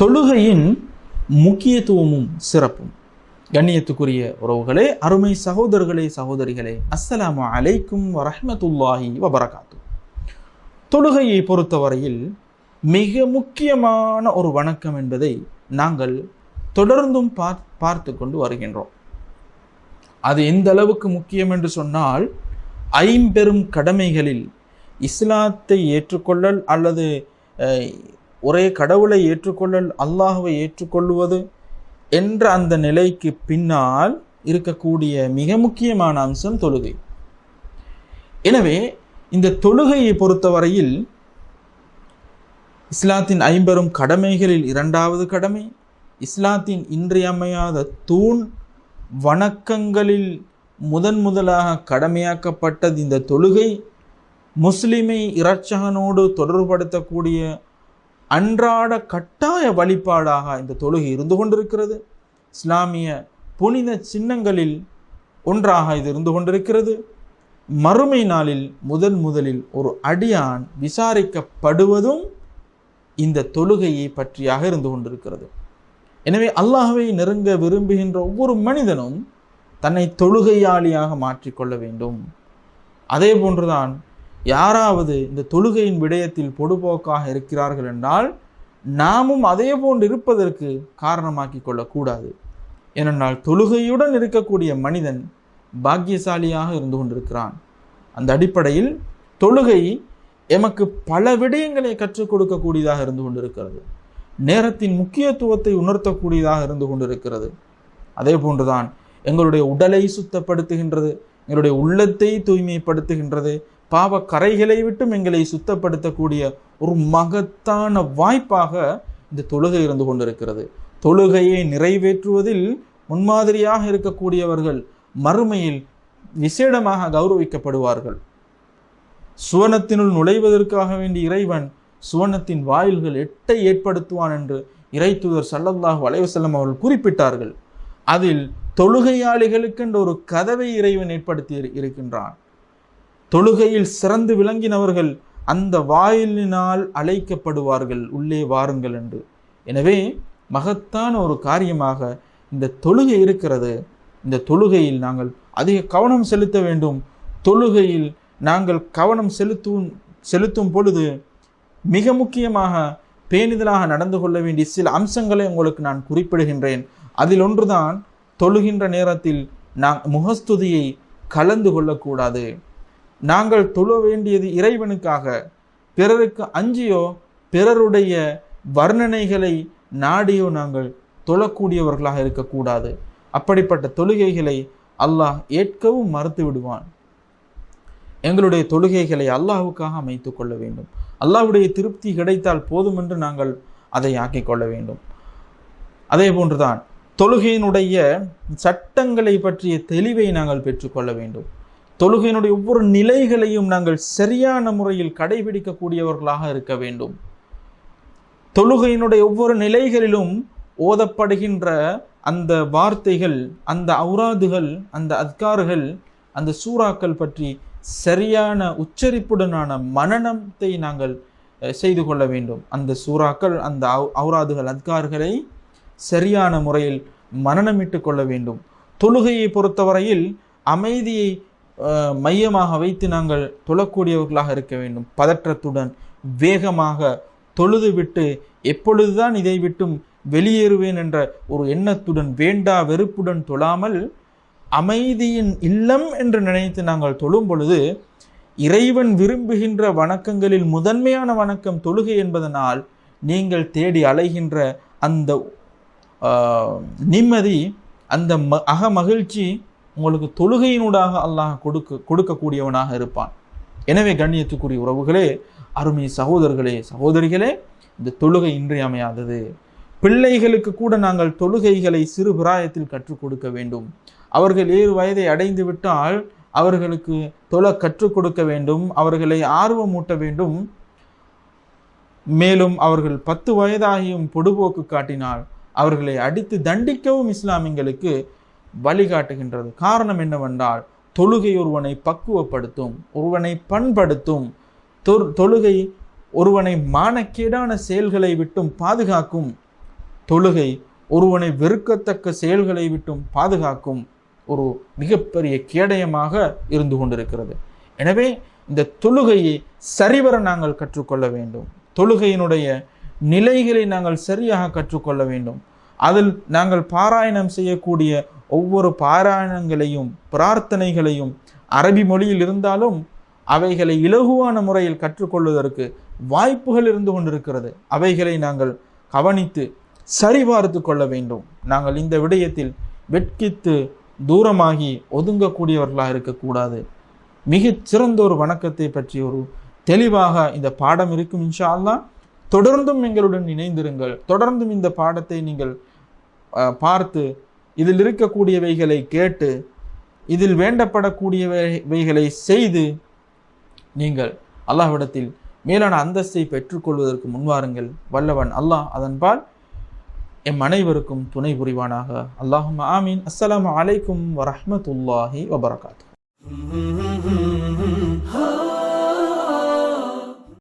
தொழுகையின் முக்கியத்துவமும் சிறப்பும். கண்ணியத்துக்குரிய உறவுகளே அருமை சகோதரர்களே சகோதரிகளே அஸ்ஸலாமு அலைக்கும் வரஹமத்துல்லாஹி வபரகாத்து தொழுகையை பொறுத்தவரையில் மிக முக்கியமான ஒரு வணக்கம் என்பதை நாங்கள் தொடர்ந்தும் பார் பார்த்து கொண்டு வருகின்றோம். அது எந்த அளவுக்கு முக்கியம் என்று சொன்னால் ஐம்பெரும் கடமைகளில் இஸ்லாத்தை ஏற்றுக்கொள்ளல் அல்லது ஒரே கடவுளை ஏற்றுக்கொள்ளல் அல்லாஹுவை ஏற்றுக்கொள்வது என்ற அந்த நிலைக்கு பின்னால் இருக்கக்கூடிய மிக முக்கியமான அம்சம் தொழுகை. எனவே இந்த தொழுகையை பொறுத்தவரையில் இஸ்லாத்தின் ஐம்பெரும் கடமைகளில் இரண்டாவது கடமை இஸ்லாத்தின் இன்றியமையாத தூண் வணக்கங்களில் முதன் முதலாக கடமையாக்கப்பட்டது இந்த தொழுகை. முஸ்லிமை இரட்சகனோடு தொடர்புபடுத்தக்கூடிய அன்றாட கட்டாய வழிபாடாக இந்த தொழுகை இருந்து கொண்டிருக்கிறது. இஸ்லாமிய புனித சின்னங்களில் ஒன்றாக இது இருந்து கொண்டிருக்கிறது. மறுமை நாளில் முதன் முதலில் ஒரு அடியான் விசாரிக்கப்படுவதும் இந்த தொழுகையை பற்றியாக இருந்து கொண்டிருக்கிறது. எனவே அல்லாஹ்வை நெருங்க விரும்புகின்ற ஒவ்வொரு மனிதனும் தன்னை தொழுகையாளியாக மாற்றிக்கொள்ள வேண்டும். அதே போன்றுதான் யாராவது இந்த தொழுகையின் விடயத்தில் பொடுபோக்காக இருக்கிறார்கள் என்றால் நாமும் அதே போன்று இருப்பதற்கு காரணமாக்கி கொள்ளக்கூடாது. ஏனென்றால் தொழுகையுடன் இருக்கக்கூடிய மனிதன் பாக்கியசாலியாக இருந்து கொண்டிருக்கிறான். அந்த அடிப்படையில் தொழுகை எமக்கு பல விடயங்களை கற்றுக் கொடுக்கக்கூடியதாக இருந்து கொண்டிருக்கிறது. நேரத்தின் முக்கியத்துவத்தை உணர்த்தக்கூடியதாக இருந்து கொண்டிருக்கிறது. அதே போன்றுதான் எங்களுடைய உடலை சுத்தப்படுத்துகின்றது எங்களுடைய உள்ளத்தை தூய்மைப்படுத்துகின்றது பாவ கரைகளை விட்டும் எங்களை சுத்தப்படுத்தக்கூடிய ஒரு மகத்தான வாய்ப்பாக இந்த தொழுகை இருந்து கொண்டிருக்கிறது. தொழுகையை நிறைவேற்றுவதில் முன்மாதிரியாக இருக்கக்கூடியவர்கள் மறுமையில் விசேடமாக கௌரவிக்கப்படுவார்கள். சுவனத்தினுள் நுழைவதற்காக வேண்டி இறைவன் சுவனத்தின் வாயில்கள் எட்டை ஏற்படுத்துவான் என்று இறைத்தூதர் சல்லல்லாஹ் அலைவசல்லம் அவர்கள் குறிப்பிட்டார்கள். அதில் தொழுகையாளிகளுக்கென்று ஒரு கதவை இறைவன் ஏற்படுத்தி இருக்கின்றான். தொழுகையில் சிறந்து விளங்கினவர்கள் அந்த வாயிலினால் அழைக்கப்படுவார்கள். உள்ளே வாருங்கள் என்று. எனவே மகத்தான ஒரு காரியமாக இந்த தொழுகை இருக்கிறது. இந்த தொழுகையில் நாங்கள் அதிக கவனம் செலுத்த வேண்டும். தொழுகையில் நாங்கள் கவனம் செலுத்தும் செலுத்தும் பொழுது மிக முக்கியமாக பேணிதலாக நடந்து கொள்ள வேண்டிய சில அம்சங்களை உங்களுக்கு நான் குறிப்பிடுகின்றேன். அதில் ஒன்றுதான் தொழுகின்ற நேரத்தில் நான் முகஸ்துதியை கலந்து கொள்ளக்கூடாது. நாங்கள் தொழ வேண்டியது இறைவனுக்காக. பிறருக்கு அஞ்சியோ பிறருடைய வர்ணனைகளை நாடியோ நாங்கள் தொழக்கூடியவர்களாக இருக்கக்கூடாது. அப்படிப்பட்ட தொழுகைகளை அல்லாஹ் ஏற்கவும் மறுத்து விடுவான். எங்களுடைய தொழுகைகளை அல்லாஹுக்காக அமைத்து கொள்ள வேண்டும். அல்லாஹுடைய திருப்தி கிடைத்தால் போதும் என்று நாங்கள் அதை ஆக்கிக் கொள்ள வேண்டும். அதே போன்றுதான் தொழுகையினுடைய சட்டங்களை பற்றிய தெளிவை நாங்கள் பெற்றுக்கொள்ள வேண்டும். தொழுகையினுடைய ஒவ்வொரு நிலைகளையும் நாங்கள் சரியான முறையில் கடைபிடிக்கக்கூடியவர்களாக இருக்க வேண்டும். தொழுகையினுடைய ஒவ்வொரு நிலைகளிலும் ஓதப்படுகின்ற அந்த வார்த்தைகள் அந்த அவுராதுகள் அந்த அத்கார்கள் அந்த சூறாக்கள் பற்றி சரியான உச்சரிப்புடனான மனநத்தை நாங்கள் செய்து கொள்ள வேண்டும். அந்த சூறாக்கள் அந்த அவுராதுகள் அத்கார்களை சரியான முறையில் மனநமிட்டு கொள்ள வேண்டும். தொழுகையை பொறுத்தவரையில் அமைதியை மையமாக வைத்து நாங்கள் தொழக்கூடியவர்களாக இருக்க வேண்டும். பதற்றத்துடன் வேகமாக தொழுது விட்டு எப்பொழுதுதான் இதை விட்டும் வெளியேறுவேன் என்ற ஒரு எண்ணத்துடன் வேண்டா வெறுப்புடன் தொழாமல் அமைதியின் இல்லம் என்று நினைத்து நாங்கள் தொழும் பொழுது இறைவன் விரும்புகின்ற வணக்கங்களில் முதன்மையான வணக்கம் தொழுகை என்பதனால் நீங்கள் தேடி அலைகின்ற அந்த நிம்மதி அந்த ம அக மகிழ்ச்சி உங்களுக்கு தொழுகையினூடாக அல்லாஹ் கொடுக்க கொடுக்கக்கூடியவனாக இருப்பான். எனவே கண்ணியத்துக்குரிய உறவுகளே அருமை சகோதரர்களே சகோதரிகளே இந்த தொழுகை இன்றியமையாதது பிள்ளைகளுக்கு கூட நாங்கள் தொழுகைகளை சிறு பிராயத்தில் கற்றுக் கொடுக்க வேண்டும். அவர்கள் ஏழு வயதை அடைந்து விட்டால் அவர்களுக்கு தொழ கற்றுக் கொடுக்க வேண்டும். அவர்களை ஆர்வமூட்ட வேண்டும். மேலும் அவர்கள் பத்து வயதாகியும் பொடுபோக்கு காட்டினால் அவர்களை அடித்து தண்டிக்கவும் இஸ்லாமியங்களுக்கு வழிகாட்டுகின்றது. காரணம் என்னவென்றால் தொழுகை ஒருவனை பக்குவப்படுத்தும் ஒருவனை பண்படுத்தும் தொழுகை ஒருவனை மானக்கேடான செயல்களை விட்டும் பாதுகாக்கும் தொழுகை ஒருவனை வெறுக்கத்தக்க செயல்களை விட்டும் பாதுகாக்கும் ஒரு மிகப்பெரிய கேடயமாக இருந்து கொண்டிருக்கிறது. எனவே இந்த தொழுகையை சரிவர நாங்கள் கற்றுக்கொள்ள வேண்டும். தொழுகையினுடைய நிலைகளை நாங்கள் சரியாக கற்றுக்கொள்ள வேண்டும். அதில் நாங்கள் பாராயணம் செய்யக்கூடிய ஒவ்வொரு பாராயணங்களையும் பிரார்த்தனைகளையும் அரபி மொழியில் இருந்தாலும் அவைகளை இலகுவான முறையில் கற்றுக்கொள்வதற்கு வாய்ப்புகள் இருந்து கொண்டிருக்கிறது. அவைகளை நாங்கள் கவனித்து சரிபார்த்து கொள்ள வேண்டும். நாங்கள் இந்த விடயத்தில் வெட்கித்து தூரமாகி ஒதுங்கக்கூடியவர்களாக இருக்கக்கூடாது. மிகச் சிறந்த ஒரு வணக்கத்தை பற்றி ஒரு தெளிவாக இந்த பாடம் இருக்கும் இன்ஷா தொடர்ந்தும் எங்களுடன் இணைந்திருங்கள். தொடர்ந்தும் இந்த பாடத்தை நீங்கள் பார்த்து இதில் இருக்கக்கூடியவைகளை கேட்டு இதில் வேண்டப்படக்கூடியவைகளை செய்து நீங்கள் அல்லாஹ்விடத்தில் மேலான அந்தஸ்தை பெற்றுக்கொள்வதற்கு முன்வாருங்கள். வல்லவன் அல்லாஹ் அதன்பால் எம் அனைவருக்கும் துணை புரிவானாக. அல்லாஹும் ஆமீன். அஸ்ஸலாம் அலைக்கும் வரமத்துல்லாஹி வபரகாத்து